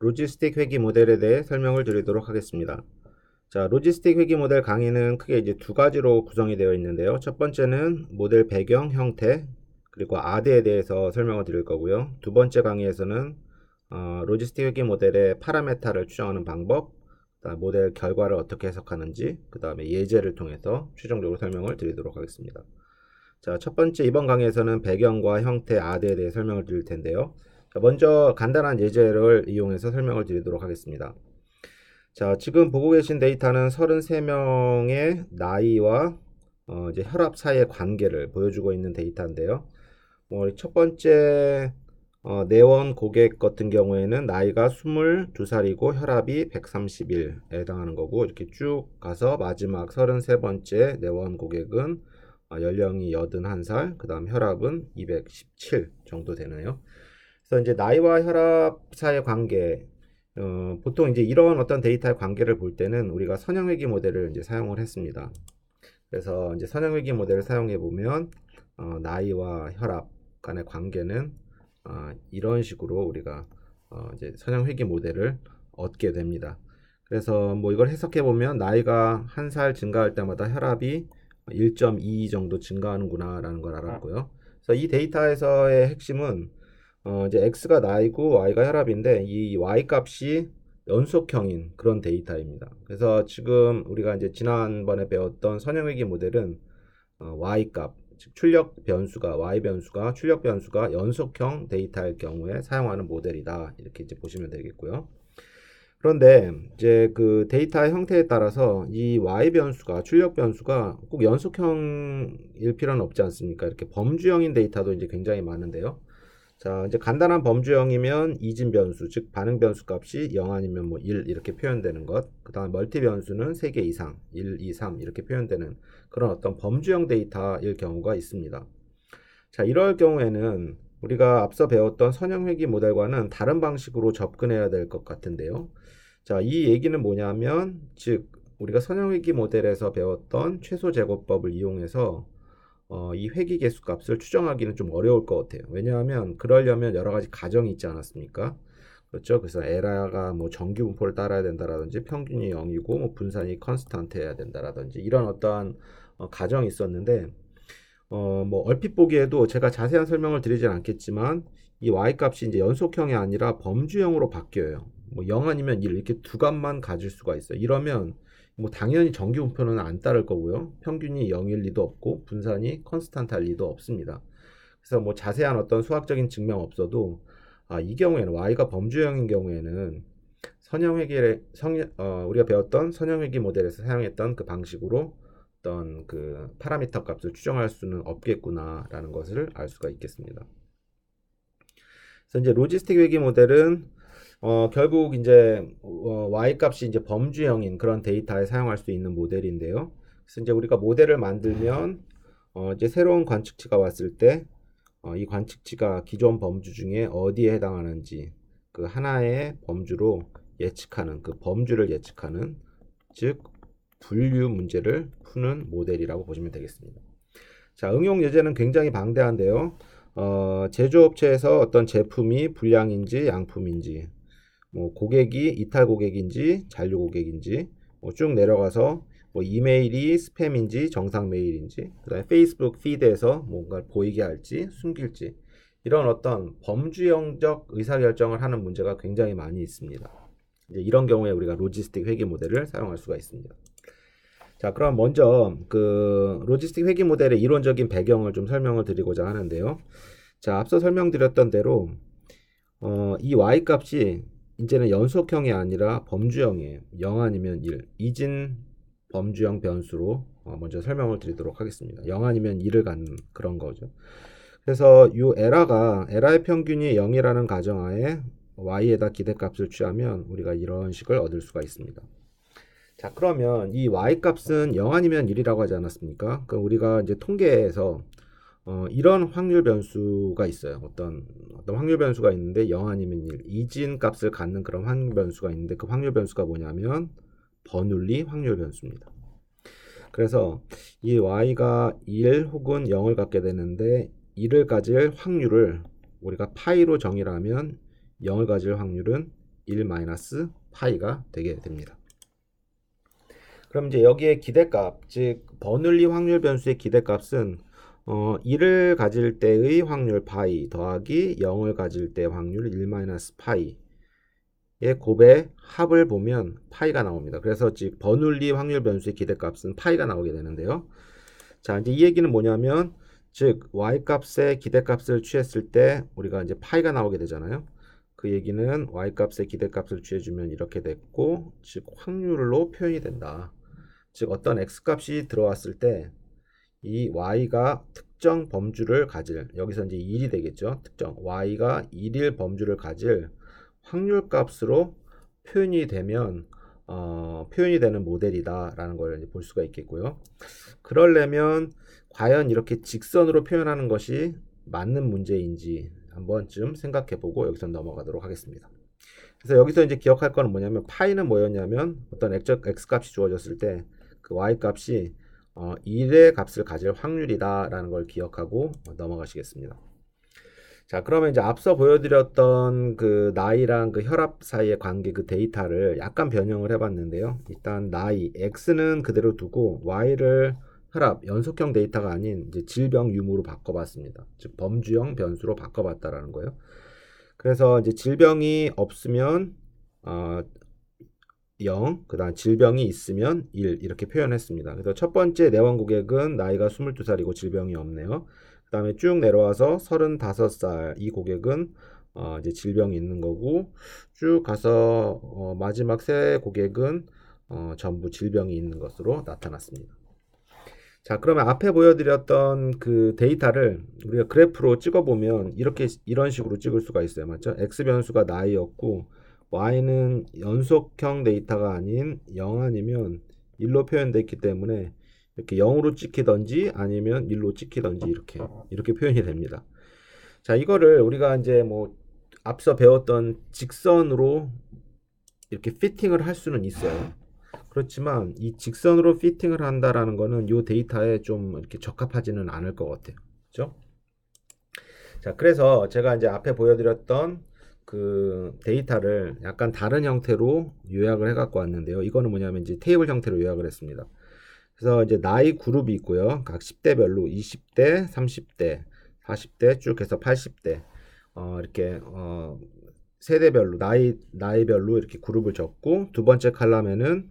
로지스틱 회귀 모델에 대해 설명을 드리도록 하겠습니다. 자, 로지스틱 회귀 모델 강의는 크게 이제 두 가지로 구성이 되어 있는데요. 첫 번째는 모델 배경 형태 그리고 아대에 대해서 설명을 드릴 거고요. 두 번째 강의에서는 어, 로지스틱 회귀 모델의 파라메타를 추정하는 방법, 모델 결과를 어떻게 해석하는지, 그 다음에 예제를 통해서 최종적으로 설명을 드리도록 하겠습니다. 자, 첫 번째 이번 강의에서는 배경과 형태, 아대에 대해 설명을 드릴 텐데요. 자, 먼저 간단한 예제를 이용해서 설명을 드리도록 하겠습니다. 자, 지금 보고 계신 데이터는 33명의 나이와 어, 이제 혈압 사이의 관계를 보여주고 있는 데이터인데요. 뭐, 첫 번째 어, 내원 고객 같은 경우에는 나이가 22살이고 혈압이 131에 해당하는 거고 이렇게 쭉 가서 마지막 33번째 내원 고객은 어, 연령이 81살, 그 다음 혈압은 217 정도 되나요? 그래서 이제 나이와 혈압 사이의 관계, 어, 보통 이제 이런 어떤 데이터의 관계를 볼 때는 우리가 선형회귀 모델을 이제 사용을 했습니다. 그래서 이제 선형회귀 모델을 사용해 보면 어, 나이와 혈압 간의 관계는 어, 이런 식으로 우리가 어, 이제 선형회귀 모델을 얻게 됩니다. 그래서 뭐 이걸 해석해 보면 나이가 한 살 증가할 때마다 혈압이 1.2 정도 증가하는구나라는 걸 알았고요. 그래서 이 데이터에서의 핵심은 어 이제 x가 나이고 y가 혈압인데 이 y 값이 연속형인 그런 데이터입니다. 그래서 지금 우리가 이제 지난번에 배웠던 선형회귀 모델은 어 y 값, 즉 출력 변수가 y 변수가 출력 변수가 연속형 데이터일 경우에 사용하는 모델이다. 이렇게 이제 보시면 되겠고요. 그런데 이제 그 데이터의 형태에 따라서 이 y 변수가 출력 변수가 꼭 연속형일 필요는 없지 않습니까? 이렇게 범주형인 데이터도 이제 굉장히 많은데요. 자, 이제 간단한 범주형이면 이진 변수, 즉 반응 변수 값이 0 아니면 뭐 1 이렇게 표현되는 것. 그다음 멀티 변수는 3개 이상, 1, 2, 3 이렇게 표현되는 그런 어떤 범주형 데이터일 경우가 있습니다. 자, 이럴 경우에는 우리가 앞서 배웠던 선형 회귀 모델과는 다른 방식으로 접근해야 될 것 같은데요. 자, 이 얘기는 뭐냐면, 즉, 우리가 선형 회귀 모델에서 배웠던 최소 제곱법을 이용해서 어, 이 회귀 개수 값을 추정하기는 좀 어려울 것 같아요. 왜냐하면 그러려면 여러 가지 가정이 있지 않았습니까? 그렇죠. 그래서 에라가 뭐 정규 분포를 따라야 된다라든지 평균이 0이고 뭐 분산이 컨스탄트 해야 된다라든지 이런 어떠한 어, 가정이 있었는데 어, 뭐 얼핏 보기에도 제가 자세한 설명을 드리진 않겠지만 이 y 값이 이제 연속형이 아니라 범주형으로 바뀌어요. 뭐 0 아니면 1 이렇게 두 값만 가질 수가 있어요. 이러면 뭐 당연히 정규 분포는 안 따를 거고요. 평균이 0일 리도 없고 분산이 컨스탄트 할 리도 없습니다. 그래서 뭐 자세한 어떤 수학적인 증명 없어도 아, 이 경우에는 y가 범주형인 경우에는 선형회귀 성 어, 우리가 배웠던 선형회귀 모델에서 사용했던 그 방식으로 어떤 그 파라미터 값을 추정할 수는 없겠구나라는 것을 알 수가 있겠습니다. 그래서 이제 로지스틱 회귀 모델은 어, 결국 이제 어, y 값이 이제 범주형인 그런 데이터에 사용할 수 있는 모델인데요. 그래서 이제 우리가 모델을 만들면 어, 이제 새로운 관측치가 왔을 때 어, 이 관측치가 기존 범주 중에 어디에 해당하는지 그 하나의 범주로 예측하는 그 범주를 예측하는 즉 분류 문제를 푸는 모델이라고 보시면 되겠습니다. 자, 응용 예제는 굉장히 방대한데요. 어, 제조업체에서 어떤 제품이 불량인지 양품인지, 뭐 고객이 이탈 고객인지 잔류 고객인지 뭐 쭉 내려가서 뭐 이메일이 스팸인지 정상 메일인지 그다음에 페이스북 피드에서 뭔가 보이게 할지 숨길지 이런 어떤 범주형적 의사결정을 하는 문제가 굉장히 많이 있습니다. 이제 이런 경우에 우리가 로지스틱 회계 모델을 사용할 수가 있습니다. 자, 그럼 먼저 그 로지스틱 회계 모델의 이론적인 배경을 좀 설명을 드리고자 하는데요. 자, 앞서 설명드렸던 대로 어, 이 y 값이 이제는 연속형이 아니라 범주형이에요. 0 아니면 1. 이진 범주형 변수로 어, 먼저 설명을 드리도록 하겠습니다. 0 아니면 1을 갖는 그런 거죠. 그래서 이 에라가 에라의 평균이 0이라는 가정하에 y에다 기대값을 취하면 우리가 이런 식을 얻을 수가 있습니다. 자, 그러면 이 y 값은 0 아니면 1이라고 하지 않았습니까? 그럼 우리가 이제 통계에서 어, 이런 확률 변수가 있어요. 어떤 어떤 확률 변수가 있는데 0 아니면 1, 이진 값을 갖는 그런 확률 변수가 있는데 그 확률 변수가 뭐냐면 버눌리 확률 변수입니다. 그래서 이 y가 1 혹은 0을 갖게 되는데 1을 가질 확률을 우리가 파이로 정의를 하면 0을 가질 확률은 1 마이너스 파이가 되게 됩니다. 그럼 이제 여기에 기대값, 즉 버눌리 확률 변수의 기대값은 어, 1을 가질 때의 확률 파이 더하기 0을 가질 때 확률 1 마이너스 파이의 곱의 합을 보면 파이가 나옵니다. 그래서 즉 버눌리 확률 변수의 기대값은 파이가 나오게 되는데요. 자, 이제 이 얘기는 뭐냐면 즉 y 값의 기대값을 취했을 때 우리가 이제 파이가 나오게 되잖아요. 그 얘기는 y 값의 기대값을 취해주면 이렇게 됐고 즉 확률로 표현이 된다. 즉 어떤 x 값이 들어왔을 때 이 y가 특정 범주를 가질 여기서 이제 1이 되겠죠. 특정 y가 1일 범주를 가질 확률 값으로 표현이 되면 어, 표현이 되는 모델이다라는 걸 볼 수가 있겠고요. 그러려면 과연 이렇게 직선으로 표현하는 것이 맞는 문제인지 한 번쯤 생각해 보고 여기서 넘어가도록 하겠습니다. 그래서 여기서 이제 기억할 거는 뭐냐면 파이는 뭐였냐면 어떤 x 값이 주어졌을 때 그 y 값이 어, 1의 값을 가질 확률이다라는 걸 기억하고 넘어가시겠습니다. 자, 그러면 이제 앞서 보여드렸던 그 나이랑 그 혈압 사이의 관계 그 데이터를 약간 변형을 해봤는데요. 일단 나이, x는 그대로 두고 y를 혈압, 연속형 데이터가 아닌 이제 질병 유무로 바꿔봤습니다. 즉 범주형 변수로 바꿔봤다라는 거예요. 그래서 이제 질병이 없으면 어, 0, 그 다음 질병이 있으면 1 이렇게 표현했습니다. 그래서 첫 번째 내원 고객은 나이가 22살이고 질병이 없네요. 그 다음에 쭉 내려와서 35살 이 고객은 어, 이제 질병이 있는 거고 쭉 가서 어, 마지막 세 고객은 어, 전부 질병이 있는 것으로 나타났습니다. 자, 그러면 앞에 보여드렸던 그 데이터를 우리가 그래프로 찍어보면 이렇게 이런 식으로 찍을 수가 있어요. 맞죠? x 변수가 나이였고 y는 연속형 데이터가 아닌 0 아니면 1로 표현됐기 때문에 이렇게 0으로 찍히던지 아니면 1로 찍히던지 이렇게 이렇게 표현이 됩니다. 자, 이거를 우리가 이제 뭐 앞서 배웠던 직선으로 이렇게 피팅을 할 수는 있어요. 그렇지만 이 직선으로 피팅을 한다라는 거는 이 데이터에 좀 이렇게 적합하지는 않을 것 같아요. 그죠? 자, 그래서 제가 이제 앞에 보여드렸던 그 데이터를 약간 다른 형태로 요약을 해 갖고 왔는데요. 이거는 뭐냐면 이제 테이블 형태로 요약을 했습니다. 그래서 이제 나이 그룹이 있고요. 각 10대별로 20대, 30대, 40대 쭉 해서 80대 어, 이렇게 어, 세대별로 나이 나이별로 이렇게 그룹을 적고 두 번째 칼럼에는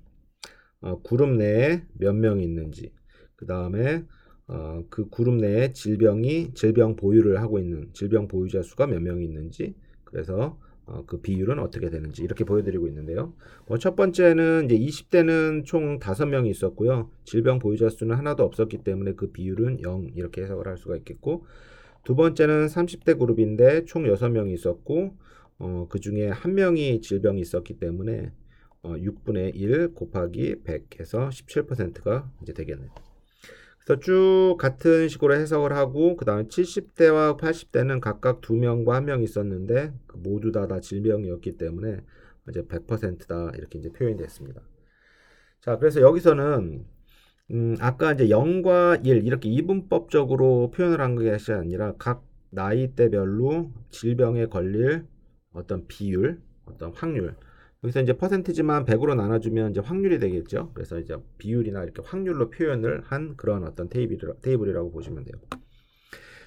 어, 그룹 내에 몇 명이 있는지 그 다음에 어, 그 그룹 내에 질병이 질병 보유를 하고 있는 질병 보유자 수가 몇 명이 있는지 그래서 어, 그 비율은 어떻게 되는지 이렇게 보여드리고 있는데요. 뭐 첫 번째는 이제 20대는 총 5명이 있었고요. 질병 보유자 수는 하나도 없었기 때문에 그 비율은 0 이렇게 해석을 할 수가 있겠고 두 번째는 30대 그룹인데 총 6명이 있었고 어, 그 중에 한 명이 질병이 있었기 때문에 어, 6분의 1 곱하기 100 해서 17%가 이제 되겠네요. 그래서 쭉 같은 식으로 해석을 하고 그 다음에 70대와 80대는 각각 2명과 1명 있었는데 그 모두 다, 다 질병이었기 때문에 이제 100%다 이렇게 이제 표현이 됐습니다. 자, 그래서 여기서는 음, 아까 이제 0과 1 이렇게 이분법적으로 표현을 한 것이 아니라 각 나이대별로 질병에 걸릴 어떤 비율, 어떤 확률 여기서 이제 퍼센티지만 100으로 나눠주면 이제 확률이 되겠죠. 그래서 이제 비율이나 이렇게 확률로 표현을 한 그런 어떤 테이블이라, 테이블이라고 보시면 돼요.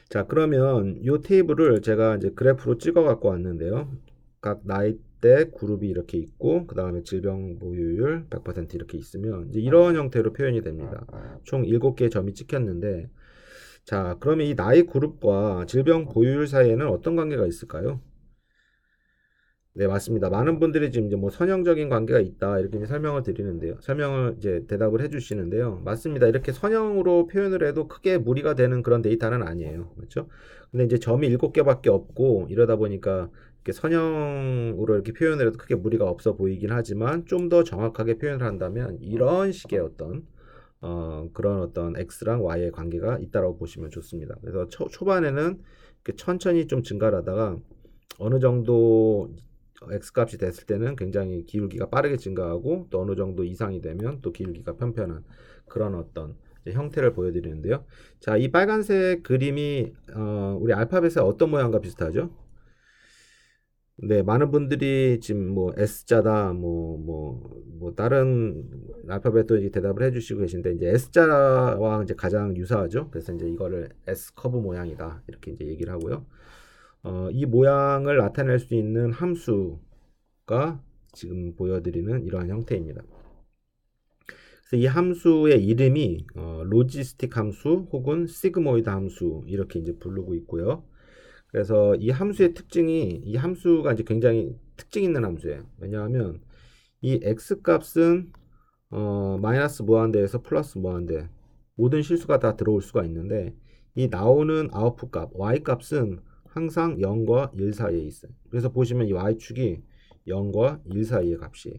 자, 그러면 이 테이블을 제가 이제 그래프로 찍어 갖고 왔는데요. 각 나이대 그룹이 이렇게 있고, 그 다음에 질병 보유율 100% 이렇게 있으면 이제 이런 형태로 표현이 됩니다. 총 7개의 점이 찍혔는데, 자, 그러면 이 나이 그룹과 질병 보유율 사이에는 어떤 관계가 있을까요? 네, 맞습니다. 많은 분들이 지금 이제 뭐 선형적인 관계가 있다 이렇게 설명을 드리는데요. 설명을 이제 대답을 해주시는데요. 맞습니다. 이렇게 선형으로 표현을 해도 크게 무리가 되는 그런 데이터는 아니에요. 그렇죠? 근데 이제 점이 일곱 개밖에 없고 이러다 보니까 이렇게 선형으로 이렇게 표현을 해도 크게 무리가 없어 보이긴 하지만 좀 더 정확하게 표현을 한다면 이런 식의 어떤 어, 그런 어떤 x랑 y의 관계가 있다라고 보시면 좋습니다. 그래서 초, 초반에는 이렇게 천천히 좀 증가를 하다가 어느 정도 x값이 됐을 때는 굉장히 기울기가 빠르게 증가하고 또 어느 정도 이상이 되면 또 기울기가 편편한 그런 어떤 형태를 보여드리는데요. 자, 이 빨간색 그림이 어, 우리 알파벳의 어떤 모양과 비슷하죠? 네, 많은 분들이 지금 뭐 S자다, 뭐, 뭐, 뭐, 다른 알파벳도 이제 대답을 해주시고 계신데, 이제 S자와 이제 가장 유사하죠. 그래서 이제 이거를 S 커브 모양이다. 이렇게 이제 얘기를 하고요. 어, 이 모양을 나타낼 수 있는 함수가 지금 보여드리는 이러한 형태입니다. 그래서 이 함수의 이름이 어, 로지스틱 함수 혹은 시그모이드 함수 이렇게 이제 부르고 있고요. 그래서 이 함수의 특징이 이 함수가 이제 굉장히 특징 있는 함수예요. 왜냐하면 이 x 값은 어, 마이너스 무한대에서 플러스 무한대 모든 실수가 다 들어올 수가 있는데 이 나오는 아웃풋 값 y 값은 항상 0과 1 사이에 있어요. 그래서 보시면 이 y축이 0과 1 사이의 값이에요.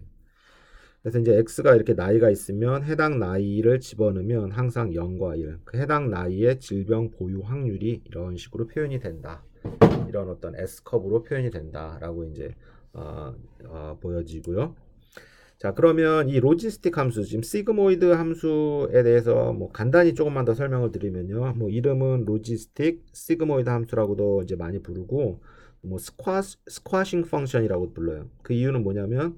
그래서 이제 x가 이렇게 나이가 있으면 해당 나이를 집어넣으면 항상 0과 1. 그 해당 나이의 질병 보유 확률이 이런 식으로 표현이 된다. 이런 어떤 S 커브로 표현이 된다라고 이제 어, 어, 보여지고요. 자 그러면 이 로지스틱 함수 지금 시그모이드 함수에 대해서 뭐 간단히 조금만 더 설명을 드리면요. 뭐 이름은 로지스틱 시그모이드 함수라고도 이제 많이 부르고 뭐 스쿼 스쿼싱 펑션이라고 불러요. 그 이유는 뭐냐면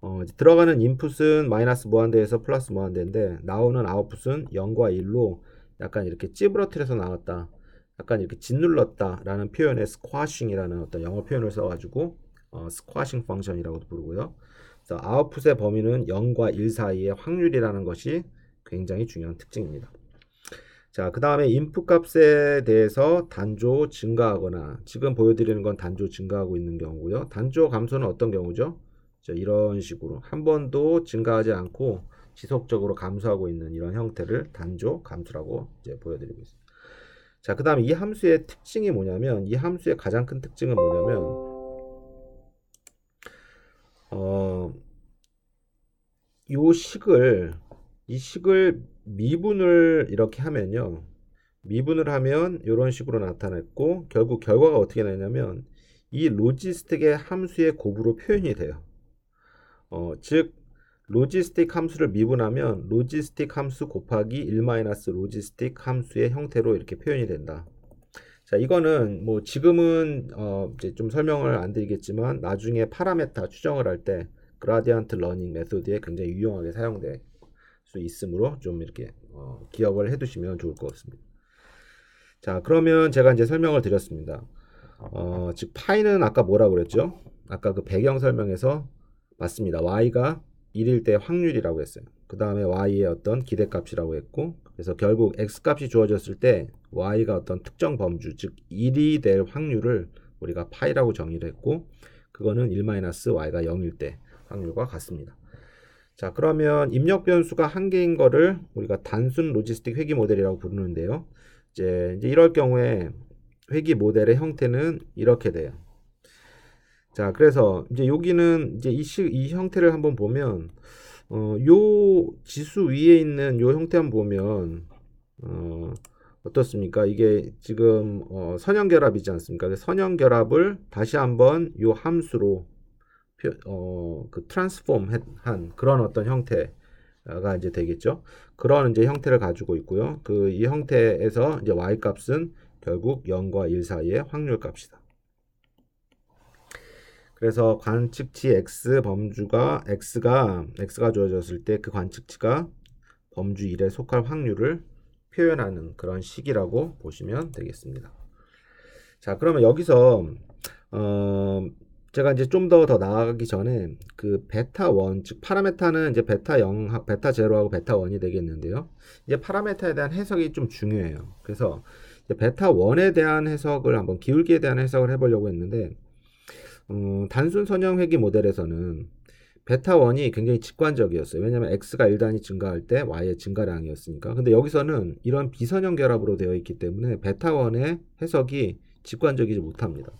어, 들어가는 인풋은 마이너스 무한대에서 플러스 무한대인데 나오는 아웃풋은 0과 1로 약간 이렇게 찌부러뜨려서 나왔다. 약간 이렇게 짓눌렀다라는 표현의 스쿼싱이라는 어떤 영어 표현을 써가지고 어, 스쿼싱 펑션이라고 부르고요. 그래서 아웃풋의 범위는 0과 1 사이의 확률이라는 것이 굉장히 중요한 특징입니다. 자, 그 다음에 인풋 값에 대해서 단조 증가하거나 지금 보여드리는 건 단조 증가하고 있는 경우고요. 단조 감소는 어떤 경우죠? 자, 이런 식으로 한 번도 증가하지 않고 지속적으로 감소하고 있는 이런 형태를 단조 감소라고 이제 보여드리고 있습니다. 자, 그 다음에 이 함수의 특징이 뭐냐면, 이 함수의 가장 큰 특징은 뭐냐면, 어, 요 식을, 이 식을 미분을 이렇게 하면요. 미분을 하면 이런 식으로 나타냈고, 결국 결과가 어떻게 나냐면, 이 로지스틱의 함수의 곱으로 표현이 돼요. 어, 즉, 로지스틱 함수를 미분하면 로지스틱 함수 곱하기 1 마이너스 로지스틱 함수의 형태로 이렇게 표현이 된다. 자, 이거는 뭐 지금은 어 이제 좀 설명을 안 드리겠지만 나중에 파라메타 추정을 할 때 그라디언트 러닝 메소드에 굉장히 유용하게 사용될 수 있으므로 좀 이렇게 어 기억을 해 두시면 좋을 것 같습니다. 자, 그러면 제가 이제 설명을 드렸습니다. 어, 즉 파이는 아까 뭐라고 그랬죠? 아까 그 배경 설명에서 맞습니다. y가 1일 때 확률이라고 했어요. 그 다음에 y의 어떤 기대값이라고 했고 그래서 결국 x값이 주어졌을 때 y가 어떤 특정 범주 즉 1이 될 확률을 우리가 파이라고 정의를 했고 그거는 1-y가 0일 때 확률과 같습니다. 자 그러면 입력 변수가 한 개인 거를 우리가 단순 로지스틱 회귀 모델이라고 부르는데요. 이제, 이제 이럴 경우에 회귀 모델의 형태는 이렇게 돼요. 자, 그래서 이제 여기는 이제 이, 시, 이 형태를 한번 보면 어, 요 지수 위에 있는 요 형태 한번 보면 어, 어떻습니까? 이게 지금 어, 선형 결합이지 않습니까? 그 선형 결합을 다시 한번 요 함수로 표, 어, 그 트랜스폼 한 그런 어떤 형태가 이제 되겠죠. 그런 이제 형태를 가지고 있고요. 그 이 형태에서 이제 y 값은 결국 0과 1 사이의 확률 값이다. 그래서 관측치 x 범주가 x가 x가 주어졌을 때 그 관측치가 범주 1에 속할 확률을 표현하는 그런 식이라고 보시면 되겠습니다. 자, 그러면 여기서 어 제가 이제 좀더더 나아가기 전에 그 베타 1, 즉 파라메타는 이제 베타 0, 베타 0하고 베타 1이 되겠는데요. 이제 파라메타에 대한 해석이 좀 중요해요. 그래서 베타 1에 대한 해석을 한번 기울기에 대한 해석을 해 보려고 했는데 어, 단순 선형 회귀 모델에서는 베타 1이 굉장히 직관적이었어요. 왜냐하면 x가 1단위 증가할 때 y의 증가량이었으니까. 근데 여기서는 이런 비선형 결합으로 되어 있기 때문에 베타 1의 해석이 직관적이지 못합니다.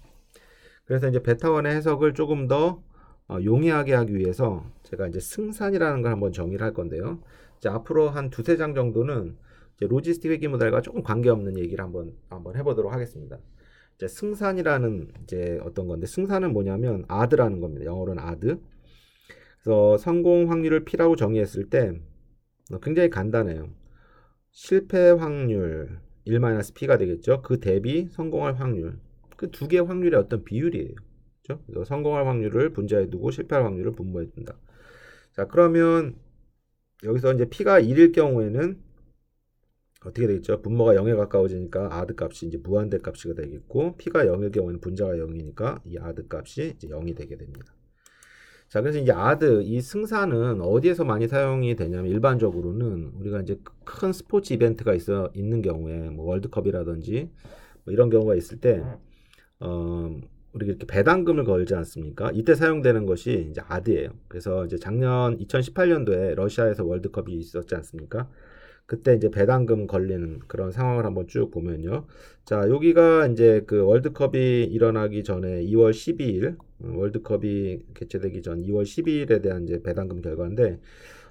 그래서 이제 베타 1의 해석을 조금 더 어, 용이하게 하기 위해서 제가 이제 승산이라는 걸 한번 정의를 할 건데요. 이제 앞으로 한 두세 장 정도는 로지스틱 회귀 모델과 조금 관계없는 얘기를 한번 한번 해보도록 하겠습니다. 이제 승산이라는 이제 어떤 건데 승산은 뭐냐면 아드라는 겁니다. 영어로는 아드. 그래서 성공 확률을 P라고 정의했을 때 굉장히 간단해요. 실패 확률 1-P가 되겠죠. 그 대비 성공할 확률. 그 두 개의 확률의 어떤 비율이에요. 그렇죠? 그래서 성공할 확률을 분자에 두고 실패할 확률을 분모해 둔다. 자, 그러면 여기서 이제 p가 1일 경우에는 어떻게 되겠죠? 분모가 0에 가까워지니까 아드 값이 이제 무한대 값이 되겠고 p가 0일 경우에는 분자가 0이니까 이 아드 값이 이제 0이 되게 됩니다. 자, 그래서 이제 아드 이 승사는 어디에서 많이 사용이 되냐면 일반적으로는 우리가 이제 큰 스포츠 이벤트가 있어 있는 경우에 뭐 월드컵이라든지 뭐 이런 경우가 있을 때 어, 우리 이렇게 배당금을 걸지 않습니까? 이때 사용되는 것이 이제 아드예요. 그래서 이제 작년 2018년도에 러시아에서 월드컵이 있었지 않습니까? 그때 이제 배당금 걸리는 그런 상황을 한번 쭉 보면요. 자, 여기가 이제 그 월드컵이 일어나기 전에 2월 12일, 어, 월드컵이 개최되기 전 2월 12일에 대한 이제 배당금 결과인데,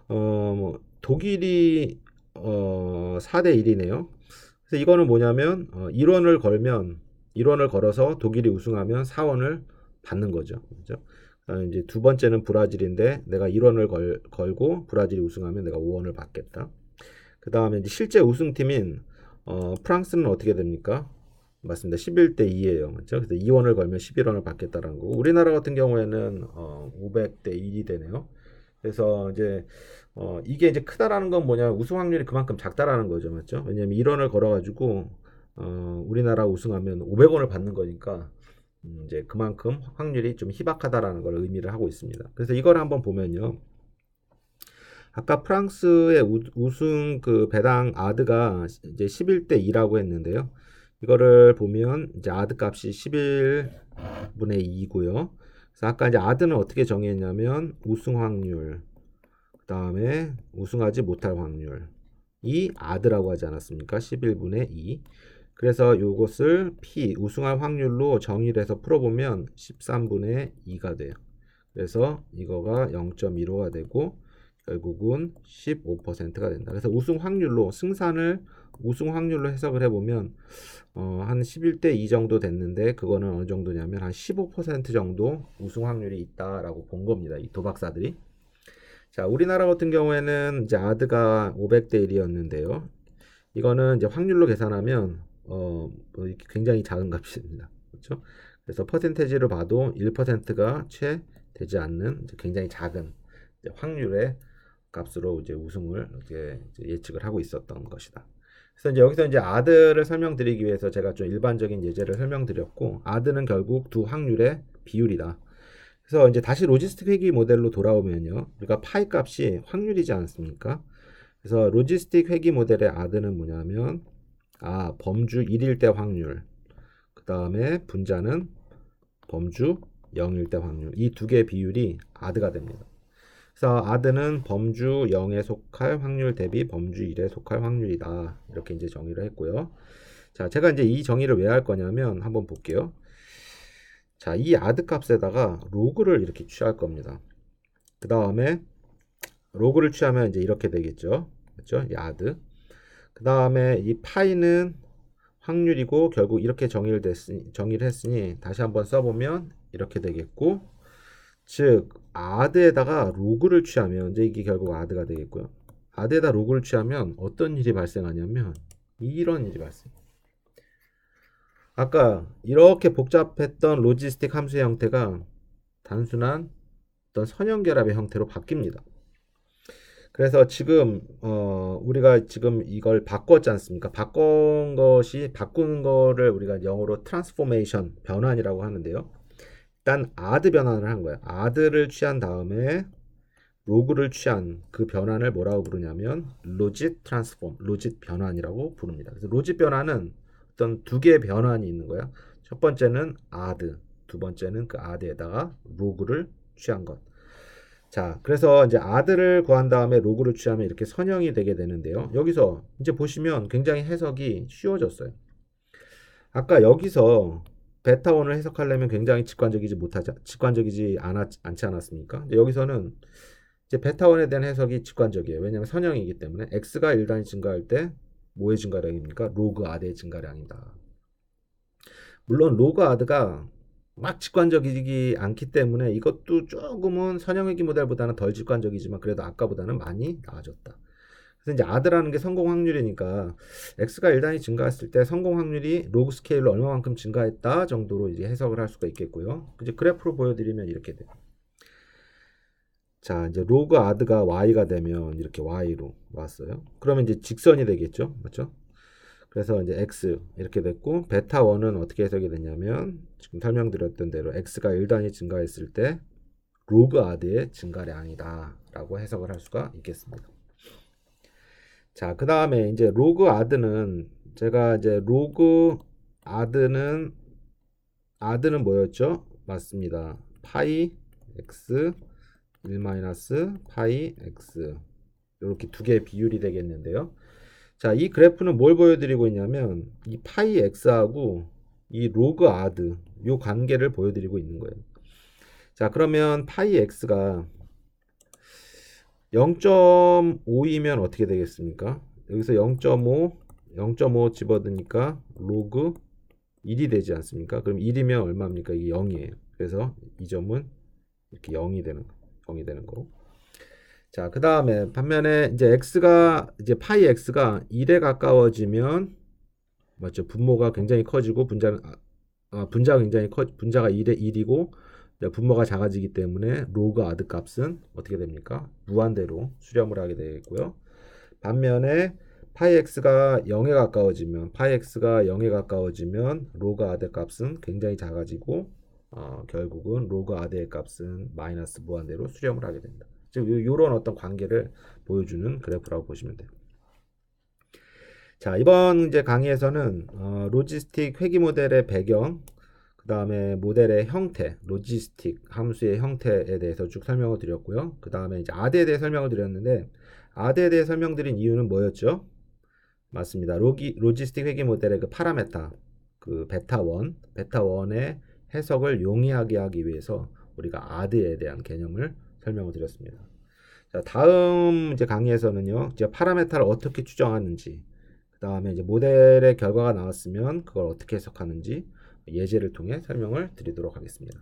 어, 뭐 독일이 어, 4대 1이네요. 그래서 이거는 뭐냐면, 어, 1원을 걸면, 1원을 걸어서 독일이 우승하면 4원을 받는 거죠. 그죠? 어, 이제 두 번째는 브라질인데, 내가 1원을 걸, 걸고 브라질이 우승하면 내가 5원을 받겠다. 그 다음에 실제 우승팀인 어, 프랑스는 어떻게 됩니까? 맞습니다. 11대 2예요. 그렇죠? 그래서 2원을 걸면 11원을 받겠다라는 거고 우리나라 같은 경우에는 어, 500대 1이 되네요. 그래서 이제 어, 이게 이제 크다라는 건 뭐냐 우승 확률이 그만큼 작다라는 거죠. 맞죠? 왜냐면 1원을 걸어 가지고 어, 우리나라 우승하면 500원을 받는 거니까 음, 이제 그만큼 확률이 좀 희박하다라는 걸 의미를 하고 있습니다. 그래서 이걸 한번 보면요. 아까 프랑스의 우, 승 그 배당 아드가 이제 11대 2라고 했는데요. 이거를 보면 이제 아드 값이 11분의 2고요. 그래서 아까 이제 아드는 어떻게 정했냐면 우승 확률, 그 다음에 우승하지 못할 확률. 이 아드라고 하지 않았습니까? 11분의 2. 그래서 이것을 P 우승할 확률로 정의를 해서 풀어보면 13분의 2가 돼요. 그래서 이거가 0.15가 되고 결국은 15%가 된다. 그래서 우승 확률로 승산을 우승 확률로 해석을 해보면 어, 한 11대 2 정도 됐는데 그거는 어느 정도냐면 한 15% 정도 우승 확률이 있다라고 본 겁니다. 이 도박사들이. 자, 우리나라 같은 경우에는 이제 아드가 500대 1이었는데요. 이거는 이제 확률로 계산하면 어, 뭐 굉장히 작은 값입니다. 그렇죠? 그래서 퍼센테지를 봐도 1%가 채 되지 않는 굉장히 작은 확률의 값으로 이제 우승을 이제 예측을 하고 있었던 것이다. 그래서 이제 여기서 이제 아드를 설명드리기 위해서 제가 좀 일반적인 예제를 설명드렸고 아드는 결국 두 확률의 비율이다. 그래서 이제 다시 로지스틱 회귀 모델로 돌아오면요. 우리가 파이 값이 확률이지 않습니까? 그래서 로지스틱 회귀 모델의 아드는 뭐냐면 아 범주 1일 때 확률 그 다음에 분자는 범주 0일 때 확률 이 두 개의 비율이 아드가 됩니다. 그래서 아드는 범주 0에 속할 확률 대비 범주 1에 속할 확률이다. 이렇게 이제 정의를 했고요. 자, 제가 이제 이 정의를 왜 할 거냐면 한번 볼게요. 자, 이 아드 값에다가 로그를 이렇게 취할 겁니다. 그 다음에 로그를 취하면 이제 이렇게 되겠죠. 그렇죠? 이 아드. 그 다음에 이 파이는 확률이고 결국 이렇게 정의를 됐으니 정의를 했으니 다시 한번 써보면 이렇게 되겠고 즉 아드에다가 로그를 취하면 이제 이게 결국 아드가 되겠고요. 아드에다 로그를 취하면 어떤 일이 발생하냐면 이런 일이 발생. 아까 이렇게 복잡했던 로지스틱 함수의 형태가 단순한 어떤 선형 결합의 형태로 바뀝니다. 그래서 지금 어 우리가 지금 이걸 바꿨지 않습니까? 바꾼 것이 바꾸는 거를 우리가 영어로 트랜스포메이션 변환이라고 하는데요. 일단 아드 변환을 한 거야. 아드를 취한 다음에 로그를 취한 그 변환을 뭐라고 부르냐면 로짓 트랜스폼, 로짓 변환이라고 부릅니다. 그래서 로짓 변환은 어떤 두 개의 변환이 있는 거야. 첫 번째는 아드, 두 번째는 그 아드에다가 로그를 취한 것. 자, 그래서 이제 아드를 구한 다음에 로그를 취하면 이렇게 선형이 되게 되는데요. 여기서 이제 보시면 굉장히 해석이 쉬워졌어요. 아까 여기서 베타원을 해석하려면 굉장히 직관적이지 못하지 직관적이지 않았, 않지 않았습니까? 여기서는 이제 베타원에 대한 해석이 직관적이에요. 왜냐하면 선형이기 때문에 x가 1단위 증가할 때 뭐의 증가량입니까? 로그 아드의 증가량이다. 물론 로그 아드가 막 직관적이지 않기 때문에 이것도 조금은 선형회귀 모델보다는 덜 직관적이지만 그래도 아까보다는 많이 나아졌다. 그래서 이제 아드라는 게 성공 확률이니까 x가 1단위 증가했을 때 성공 확률이 로그 스케일로 얼마만큼 증가했다 정도로 이제 해석을 할 수가 있겠고요. 이제 그래프로 보여드리면 이렇게 돼요. 자, 이제 로그 아드가 y가 되면 이렇게 y로 왔어요. 그러면 이제 직선이 되겠죠. 맞죠? 그래서 이제 x 이렇게 됐고 베타 1은 어떻게 해석이 되냐면 지금 설명드렸던 대로 x가 1단위 증가했을 때 로그 아드의 증가량이다라고 해석을 할 수가 있겠습니다. 자, 그 다음에 이제 로그 아드는 제가 이제 로그 아드는 아드는 뭐였죠? 맞습니다. 파이 x 1 마이너스 파이 x 이렇게 두 개의 비율이 되겠는데요. 자, 이 그래프는 뭘 보여드리고 있냐면 이 파이 x하고 이 로그 아드 요 관계를 보여드리고 있는 거예요. 자, 그러면 파이 x가 0.5이면 어떻게 되겠습니까? 여기서 0.5, 0.5 집어드니까 로그 1이 되지 않습니까? 그럼 1이면 얼마입니까? 이게 0이에요. 그래서 이 점은 이렇게 0이 되는 0이 되는 거. 자, 그 다음에 반면에 이제 x가 이제 파이 x가 1에 가까워지면 맞죠? 분모가 굉장히 커지고 분자는 아, 분자가 굉장히 커 분자가 1에 1이고 분모가 작아지기 때문에 로그 아드 값은 어떻게 됩니까? 무한대로 수렴을 하게 되겠고요. 반면에 파이 x가 0에 가까워지면 파이 x가 0에 가까워지면 로그 아드 값은 굉장히 작아지고 어, 결국은 로그 아드의 값은 마이너스 무한대로 수렴을 하게 된다. 즉 이런 어떤 관계를 보여주는 그래프라고 보시면 돼요. 자 이번 이제 강의에서는 어, 로지스틱 회귀 모델의 배경 그 다음에 모델의 형태, 로지스틱 함수의 형태에 대해서 쭉 설명을 드렸고요. 그 다음에 이제 아드에 대해 설명을 드렸는데 아드에 대해 설명드린 이유는 뭐였죠? 맞습니다. 로기, 로지스틱 회귀 모델의 그 파라메타, 그 베타 1, 베타 1의 해석을 용이하게 하기 위해서 우리가 아드에 대한 개념을 설명을 드렸습니다. 자, 다음 이제 강의에서는요, 이제 파라메타를 어떻게 추정하는지, 그 다음에 이제 모델의 결과가 나왔으면 그걸 어떻게 해석하는지 예제를 통해 설명을 드리도록 하겠습니다.